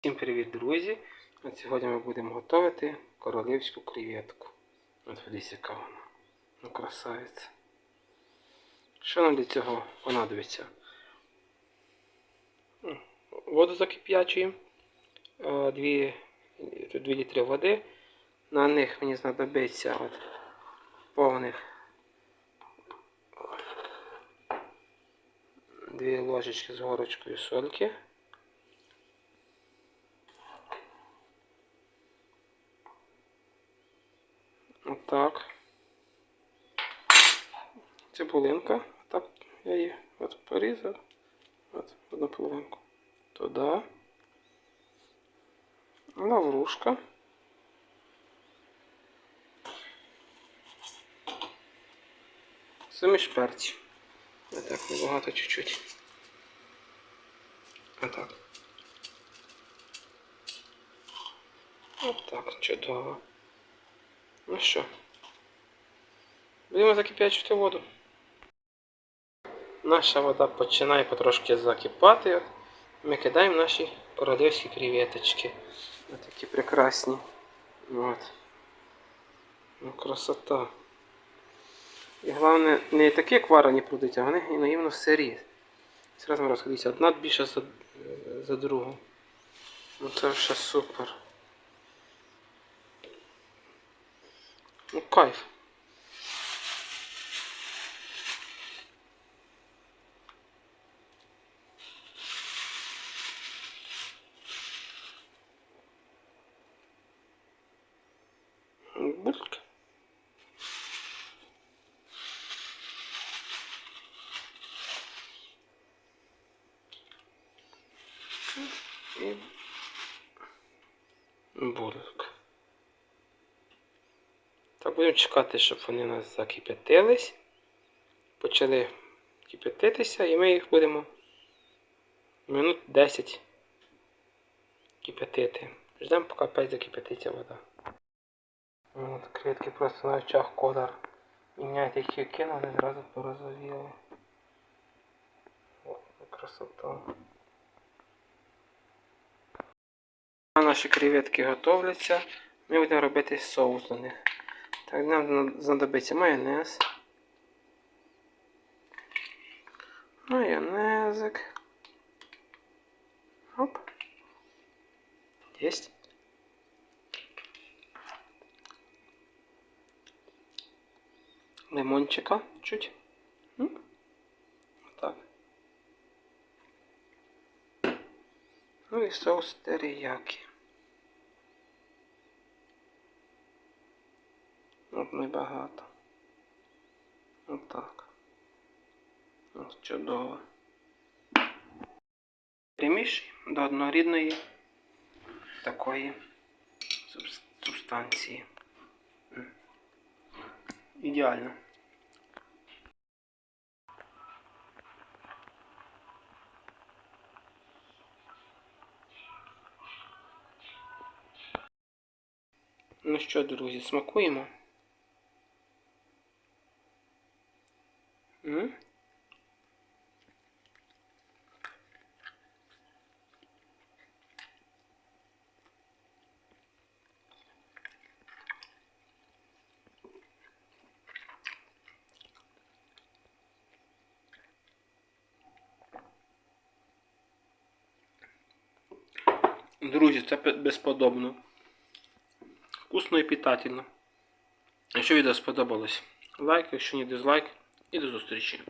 Всім привіт, друзі! От сьогодні ми будемо готувати королівську креветку. От подивіться, яка вона. Ну, красавиця. Що нам для цього понадобиться? Воду закип'ячуємо. 2, 2 літри води. На них мені знадобиться от повних 2 ложечки з горочкою сольки. Отак. Цибулинка. Так я її от порізав. От одну половинку. Туди. Лаврушка. Суміш перців. Отак, небагато чуть-чуть. Отак. Отак, чудово. Ну що, будемо закип'ячувати воду. Наша вода починає потрошки закипати. Ми кидаємо наші королівські креветочки. Ось такі прекрасні. От. Ну, красота. І головне, не такі як варені прудуть, а вони наївно сирі. Зараз ми розходіться. Одна більше за, за другу. Ну це вже супер. Ну кайф. Бульк. Так, будемо чекати, щоб вони у нас закип'ятились. Почали кип'ятитися і ми їх будемо минут 10 кип'ятити. Ждемо, поки опять закип'ятиться вода. От, квітки просто на очах колор міняють, їх я кину, вони зразу порозовіли. О, красота. Наші креветки готовляться. Ми будемо робити соус до них. Так, нам знадобиться майонез. Майонезик. Оп. Есть. Лимончика чуть. М? Так. Ну і соус терияки. От небагато. Отак. От чудово. Примішуємо до однорідної такої субстанції. Ідеально. Ну що, друзі, смакуємо? Друзі, це безподобно. Вкусно і питательно. Якщо відео сподобалось, лайк, якщо ні дизлайк, і до зустрічі.